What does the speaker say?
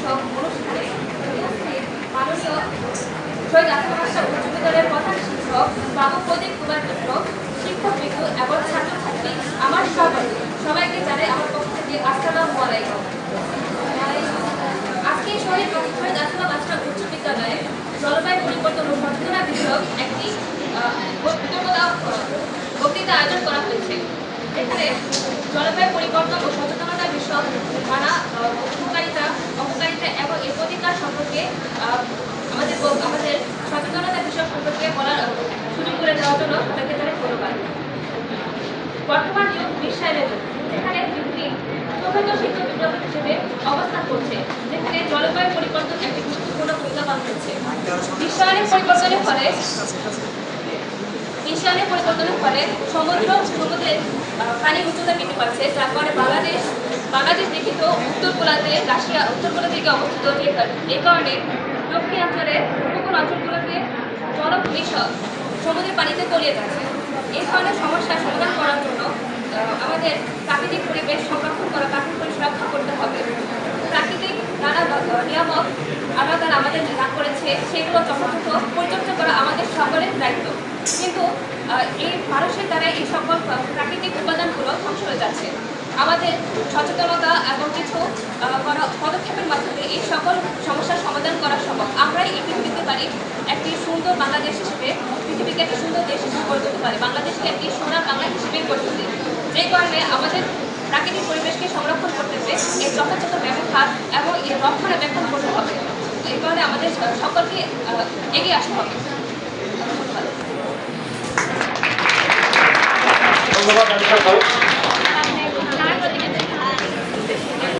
শীর্ষক অনুষ্ঠানে শিক্ষক, বাবু আমার সবাই। সবাইকে আমার পক্ষ থেকে আসসালামু আলাইকুম। আজকে শহীদ শহীদ আসাম ভাষা উচ্চ জলবায়ু পরিবর্তন ও সচেতনা বিষয়ক একটি বক্তৃতা আয়োজন করা হয়েছে। এখানে জলবায়ু পরিবর্তন ও সচেতনতা বিষয়ক নানা জন্য তাদেরকে তাদের ধন্যবাদ বর্তমান যুগ বিশ্বায়নের যুগ যেখানে পৃথিবী চতুর্থ শিক্ষক বিপ্লব হিসেবে অবস্থান করছে, যেখানে জলবায়ু পরিবর্তন একটি গুরুত্বপূর্ণ ভূমিকা পালন করছে। বিশ্বায়নের পরিবর্তনের ফলে বিশ্বায়নের পরিবর্তনের ফলে সমুদ্র সমুদ্রের পানির উচ্চতা বৃদ্ধি পাচ্ছে। যার ফলে বাংলাদেশ বাংলাদেশ লিখিত উত্তর গোলার্ধে রাশিয়া, উত্তর গোলার্ধের দিকে অবস্থিত এই কারণে দক্ষিণাঞ্চলের পানিতে তলিয়ে যাচ্ছে। এই ধরনের সমস্যার সমাধান করার জন্য আমাদের প্রাকৃতিক পরিবেশ সংরক্ষণ করা, প্রাকৃতিক পরিবেশ রক্ষা করতে হবে। প্রাকৃতিক নানা নিয়ামক আল্লাহ আমাদের দান করেছে, সেগুলো যথাযথ পরিচর্যা করা আমাদের সকলের দায়িত্ব। কিন্তু এই মানুষের দ্বারা এই সকল প্রাকৃতিক উপাদানগুলো ধ্বংস হয়ে যাচ্ছে। আমাদের সচেতনতা এবং কিছু পদক্ষেপের মাধ্যমে এই সকল সমস্যার সমাধান করা সম্ভব। আমরাই দিতে পারি, একটি সুন্দর বাংলাদেশ হিসেবে, পৃথিবীকে একটি সুন্দর দেশ হিসেবে গড়ে তুলতে পারি। বাংলাদেশকে একটি সোনার বাংলা হিসেবে গড়ে তুলি যে কারণে আমাদের প্রাকৃতিক পরিবেশকে সংরক্ষণ করতে হবে এর যথাযথ ব্যবহার এবং এর রক্ষণাবেক্ষণ করতে হবে। এই কারণে আমাদের সকলকে এগিয়ে আসতে হবে। ধন্যবাদ।